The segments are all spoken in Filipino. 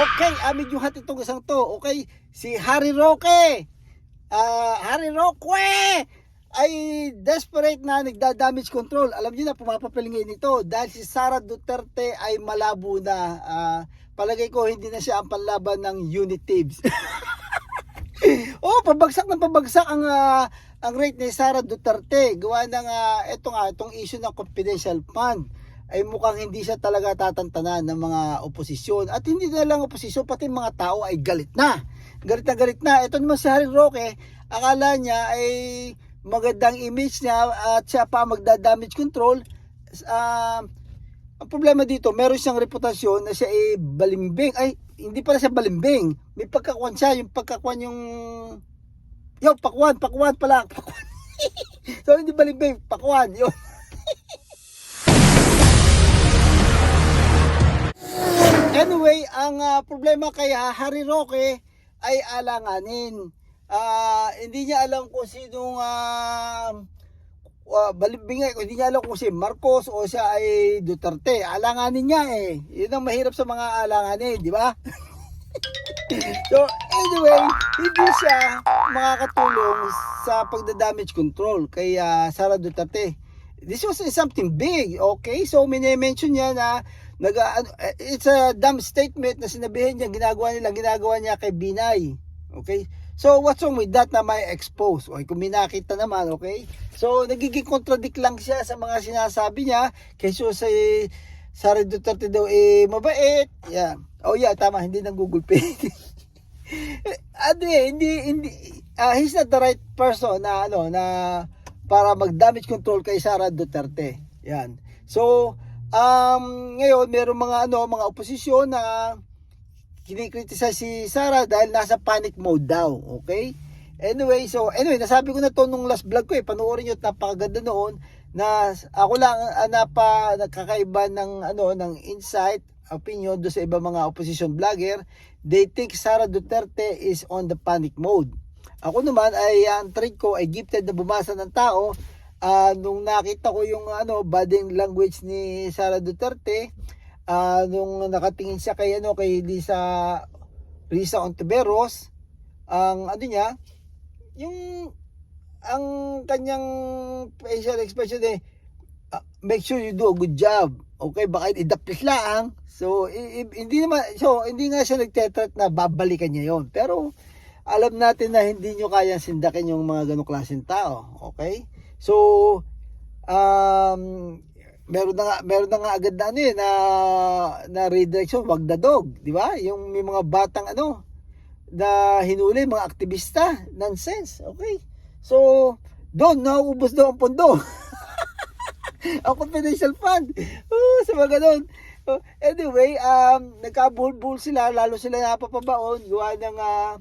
Okay, amin yung hat itong isang to. Okay, si Harry Roque. Ah, Harry Roque ay desperate na nagda-damage control. Alam niyo na pumapapil ngayon ito dahil si Sara Duterte ay malabo na. Ah, palagay ko hindi na siya ang panlaban ng unitives. oh, pabagsak ng pabagsak ang ah, ang rate ni Sara Duterte. Gawa ng ah, ito nga itong issue ng confidential fund ay mukhang hindi siya talaga tatantanan ng mga oposisyon. At hindi na lang oposisyon, pati mga tao ay galit na. Galit na galit na. Ito naman si Harry Roque, akala niya ay magandang image niya at siya pa magda-damage control. Ah, ang problema dito, meron siyang reputasyon na siya ay balimbing. Ay, hindi pala siya balimbing. May pagkakuan siya, yung pagkakuan yung... Yo, pakwan, pakwan pala. Pakwan. so, hindi balimbing, pakwan. Yun. Anyway, ang ah, problema kay ah, Harry Roque ay alanganin. Ah, hindi niya alam kung sinong uh, balimbingay, hindi niya alam kung si Marcos o siya ay Duterte. Alanganin niya eh. Yun ang mahirap sa mga alanganin, di ba? so, anyway, hindi siya makakatulong sa pagda-damage control kay ah, Sara Duterte. This was something big, okay? So, minimension niya na nag, ano, it's a dumb statement na sinabihin niya, ginagawa nila, ginagawa niya kay Binay. Okay? So, what's wrong with that na may expose? Okay, kung minakita naman, okay? So, nagiging contradict lang siya sa mga sinasabi niya. Kaysa sa Sara Duterte daw eh mabait. Yeah. Oh yeah, tama, hindi ng Google Pay. ano eh, hindi, hindi, ah, he's not the right person na, ano, na, para mag-damage control kay Sara Duterte. Yan. So, um, ngayon, meron mga, ano, mga oposisyon na, kinikritisa si Sara dahil nasa panic mode daw. Okay? Anyway, so anyway, nasabi ko na to nung last vlog ko eh. Panoorin niyo at napakaganda noon na ako lang uh, napa nakakaiba ng ano ng insight opinion do sa ibang mga opposition vlogger. They think Sara Duterte is on the panic mode. Ako naman ay ang trade ko ay gifted na bumasa ng tao. Ah, nung nakita ko yung ano body language ni Sara Duterte ah, nung nakatingin siya kay ano kay Lisa Risa Ontiveros ang ano niya yung ang kanyang facial expression eh ah, make sure you do a good job. Okay baka idapis lang. So hindi naman so hindi nga siya nagtetret na babalikan niya yon pero alam natin na hindi nyo kayang sindakin yung mga ganong klaseng tao okay so um meron na nga, meron na nga agad na ano eh, na, na redirection, wag the dog, di ba? Yung may mga batang ano, na hinuli, mga aktivista, nonsense, okay? So, doon, nauubos daw ang pondo. ang confidential fund. Oh, sa mga ganun. Oh, anyway, um, nagkabulbul sila, lalo sila napapabaon, gawa ng ah,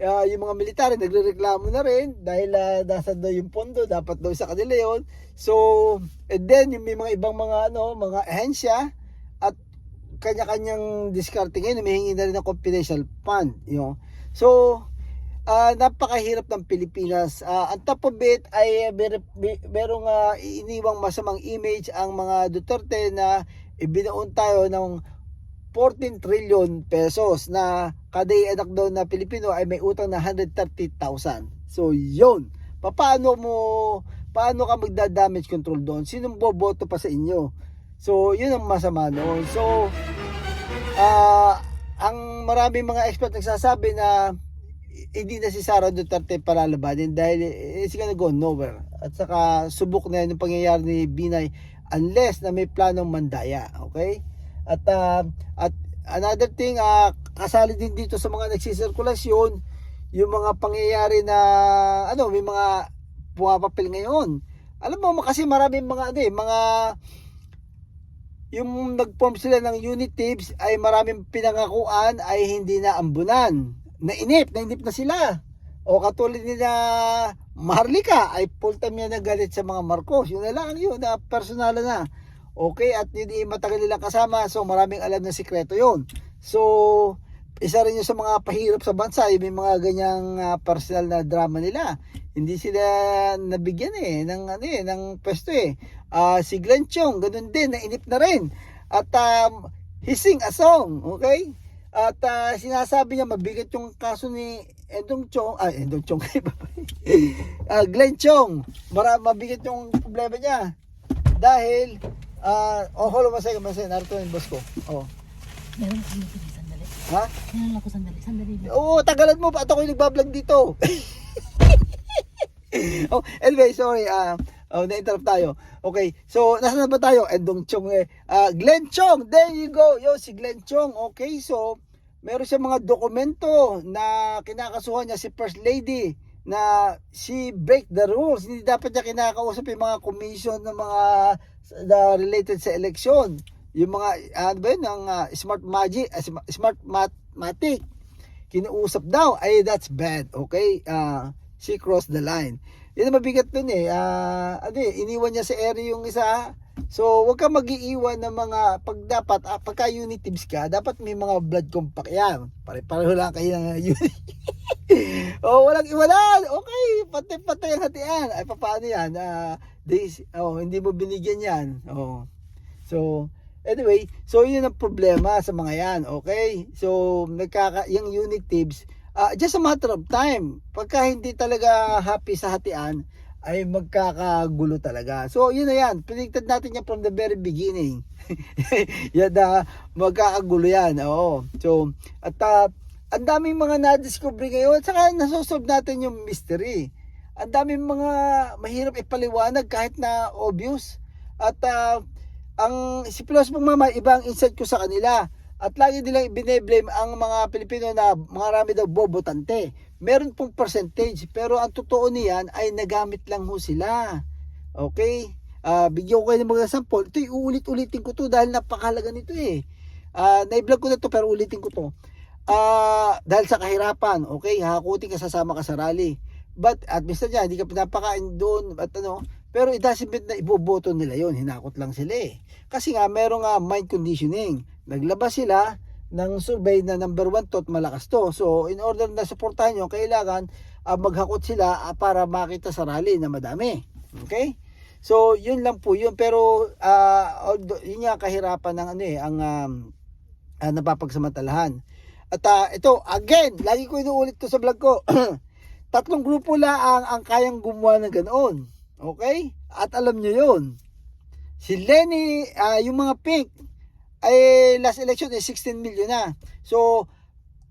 ah, yung mga military nagrereklamo na rin dahil uh, nasa daw yung pondo, dapat daw sa kanila yon. So, and then yung may mga ibang mga ano, mga ahensya at kanya-kanyang diskarte ngayon, humihingi na rin ng confidential fund, you know. So, ah, napakahirap ng Pilipinas. Ah, ang top of it ay mer- mer- merong ah, iniwang masamang image ang mga Duterte na ibinaon tayo ng 14 trillion pesos na kada anak daw na Pilipino ay may utang na 130,000. So, yun. Paano mo, paano ka magda-damage control doon? Sinong boboto pa sa inyo? So, yun ang masama noon. So, ah, ang maraming mga expert nagsasabi na hindi na si Sara Duterte palalabanin dahil it's gonna go nowhere. At saka subok na yan yung pangyayari ni Binay unless na may planong mandaya. Okay? At ah, at another thing, ah, kasali din dito sa mga nagsisirkulasyon yung mga pangyayari na ano, may mga pumapapil ngayon. Alam mo kasi maraming mga ano eh, mga yung nag-form sila ng unitives ay maraming pinangakuan ay hindi na ambunan. Nainip, nainip na sila. O katulad nila Maharlika ay full time yan nagalit sa mga Marcos. Yun na lang yun, na personal na. Okay, at hindi matagal nilang kasama. So maraming alam na sikreto yun. So, isa rin yun sa mga pahirap sa bansa. Yung may mga ganyang ah, personal na drama nila. Hindi sila nabigyan eh ng ano eh ng pwesto eh. Ah, si Glenn Chong, ganun din, nainip na rin. At um, he a song, okay? At ah, sinasabi niya mabigat yung kaso ni Endong Chong, ah Endong Chong, ah Glenn Chong. Mara, mabigat yung problema niya. Dahil, ah, oh, hold on, masaya, masaya, narito yung boss ko. Oh. Meron ako sandali, sandali. Ha? Meron ako sandali, sandali. lang. Oo, tagalan mo, at ako yung nagbablog dito. oh, anyway, sorry, ah, oh, na-interrupt tayo. Okay, so, nasa na ba tayo? Endong Chong eh. Ah, Glenn Chong, there you go. Yo, si Glenn Chong. Okay, so, meron siya mga dokumento na kinakasuhan niya si First Lady na she break the rules. Hindi dapat niya kinakausap yung mga commission ng mga na related sa election. Yung mga, ano ba yun, ng ah, smart magic, sma- smart mathematic kinuusap daw ay that's bad. Okay Ah, she crossed the line. Yun ang mabigat dun eh Ah, ano eh iniwan niya sa area yung isa so wag ka mag-iiwan ng mga pag dapat ah, pagka unitives ka dapat may mga blood compact yan. Pare-pareho lang kayo ng unit oh walang iwanan okay pati-pati ang hatian ay paano yan Ah, this, oh, hindi mo binigyan yan oh so Anyway, so yun ang problema sa mga yan, okay? So, nagkaka, yung unique tips, ah, just a matter of time. Pagka hindi talaga happy sa hatian, ay magkakagulo talaga. So, yun na yan. Predicted natin yan from the very beginning. yan na, magkakagulo yan. Oo. So, at ah, ang daming mga na-discover ngayon, saka nasosolve natin yung mystery. Ang daming mga mahirap ipaliwanag kahit na obvious. At ah, ang si Pilosong Mama, ibang insight ko sa kanila. At lagi nilang bine-blame ang mga Pilipino na marami daw bobotante. Meron pong percentage, pero ang totoo niyan ay nagamit lang ho sila. Okay? Ah, bigyan ko kayo ng mga sample. Ito, uulit-ulitin ko to dahil napakahalaga nito eh. Ah, na-vlog ko na to pero ulitin ko to. Ah, dahil sa kahirapan, okay, hakutin ka sasama ka sa rally. But at minsan niya, hindi ka pinapakain doon at ano, pero it doesn't mean na iboboto nila yon hinakot lang sila eh. Kasi nga, meron nga mind conditioning. Naglabas sila ng survey na number one to at malakas to. So, in order na supportahan nyo, kailangan ah, maghakot sila ah, para makita sa rally na madami. Okay? So, yun lang po yun. Pero, ah, although, yun nga kahirapan ng ano eh, ang um, ah, napapagsamantalahan. At ah, ito, again, lagi ko inuulit to sa vlog ko. Tatlong grupo lang ang kayang gumawa ng ganoon. Okay? At alam nyo yun. Si Lenny, ah, yung mga pink, ay last election ay 16 million na. So,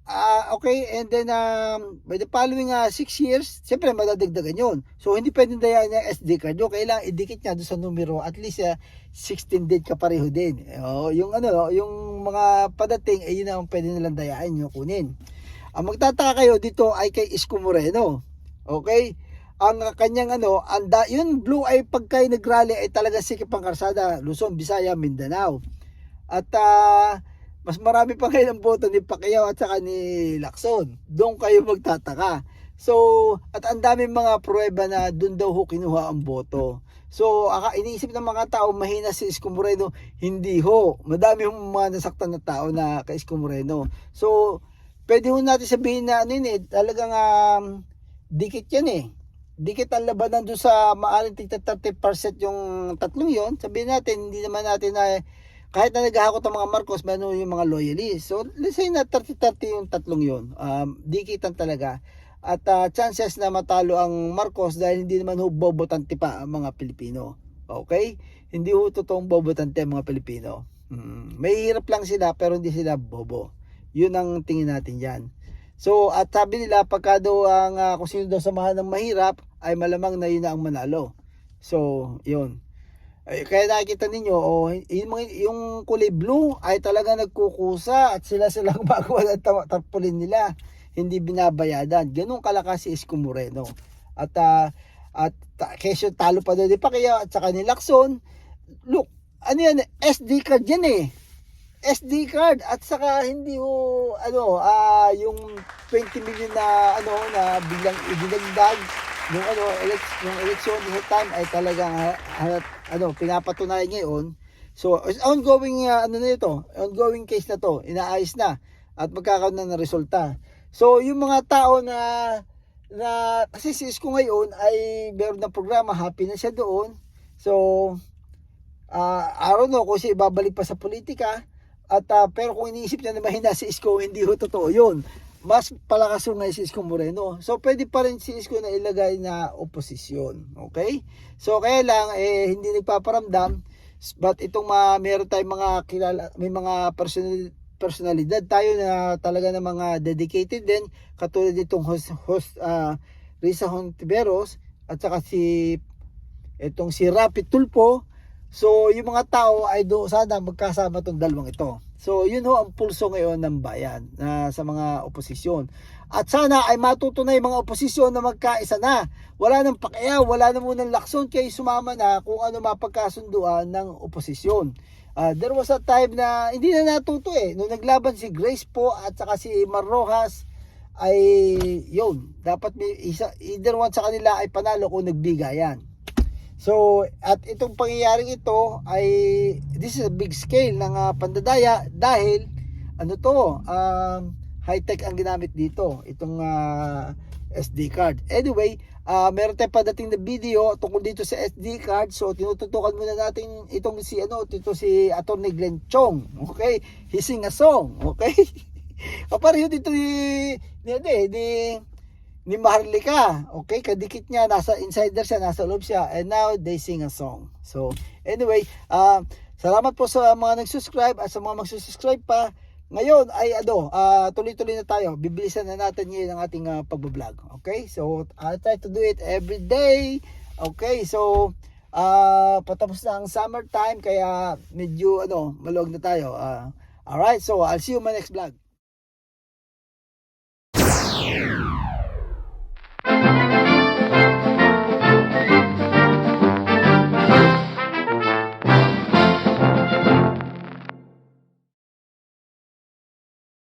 ah, okay, and then um, by the following 6 years, siyempre madadagdagan yun. So, hindi pwedeng dayaan niya SD card yun. Kailangan idikit niya doon sa numero. At least ah, 16 din ka pareho din. Oh, yung ano, yung mga padating, ay yun ang pwede nilang dayaan yung kunin. Ang magtataka kayo dito ay kay Isko Moreno. Okay? Ang kanyang ano, anda, yun blue ay pagka nagrally ay talaga sikip ang karsada, Luzon, Visaya, Mindanao. At ah, mas marami pa ngayon ang boto ni Pacquiao at saka ni Lacson. Doon kayo magtataka. So, at ang daming mga pruweba na doon daw ho kinuha ang boto. So, aka, iniisip ng mga tao, mahina si Isko Moreno. Hindi ho. Madami hong mga nasaktan na tao na kay Isko Moreno. So, pwede ho natin sabihin na ano yun eh, talagang um, dikit yan eh. Dikit ang labanan doon sa maaring tigta 30% yung tatlong yon Sabihin natin, hindi naman natin na kahit na naghahakot ang mga Marcos, meron yung mga loyalists. So, let's say na 30-30 yung tatlong yon um, dikitan talaga. At ah, chances na matalo ang Marcos dahil hindi naman ho bobotante pa ang mga Pilipino. Okay? Hindi ho totoong bobotante ang mga Pilipino. Hmm. May hirap lang sila pero hindi sila bobo. Yun ang tingin natin yan. So, at sabi nila, pagka daw ang ah, kung sino daw samahan ng mahirap, ay malamang na yun na ang manalo. So, yun. Ay, kaya nakikita ninyo, oh, yung, yung kulay blue ay talaga nagkukusa at sila silang magawa ng ta- tarpaulin nila. Hindi binabayadan. Ganun kalakas si Isko Moreno. At, ah, at kesyo talo pa doon di pa kaya at saka ni Lacson. Look, ano yan, SD card yan eh. SD card at saka hindi ho ano ah yung 20 million na ano na biglang idinagdag yung ano elect, yung election yung time ay talagang ah, ano pinapatunayan ngayon. So ongoing ah, ano na ito ongoing case na to inaayos na at magkakaroon na ng resulta. So yung mga tao na na kasi si Isko ngayon ay meron ng programa happy na siya doon. So ah I don't know kung siya ibabalik pa sa politika At ah, pero kung iniisip niya na mahina si Isko, hindi ho totoo 'yun. Mas palakas ngayon si Isko Moreno. So pwede pa rin si Isko na ilagay na oposisyon. Okay? So kaya lang eh hindi nagpaparamdam but itong mga meron tayong mga kilala may mga personal personalidad tayo na talaga ng mga dedicated din katulad nitong host, host ah, Risa Hontiveros at saka si itong si Rapi Tulpo So, yung mga tao ay do sana magkasama tong dalawang ito. So, yun ho ang pulso ngayon ng bayan na sa mga oposisyon. At sana ay matuto na yung mga oposisyon na magkaisa na. Wala nang pakiyaw, wala na munang lakson kay sumama na kung ano mapagkasunduan ng oposisyon. Ah, there was a time na hindi na natuto eh. Nung naglaban si Grace po at saka si Mar Rojas ay yun. Dapat may isa, either one sa kanila ay panalo kung nagbigayan. So, at itong pangyayaring ito ay this is a big scale ng ah, pandadaya dahil ano to, um, high-tech ang ginamit dito, itong ah, SD card. Anyway, ah, meron tayong padating na video tungkol dito sa SD card. So, tinututukan muna natin itong si ano, dito si Atty. Glenn Chong. Okay? He sing a song. Okay? Kapareho dito ni ni, ni, ni ni Maharlika. Okay, kadikit niya, nasa insider siya, nasa loob siya. And now, they sing a song. So, anyway, uh, salamat po sa mga nag-subscribe at sa mga magsusubscribe pa. Ngayon ay ano, ah, tuloy-tuloy na tayo. Bibilisan na natin ngayon ang ating uh, pagbablog. Okay, so I'll try to do it every day. Okay, so ah patapos na ang summertime kaya medyo ano, maluwag na tayo. Ah, alright, so I'll see you in my next vlog.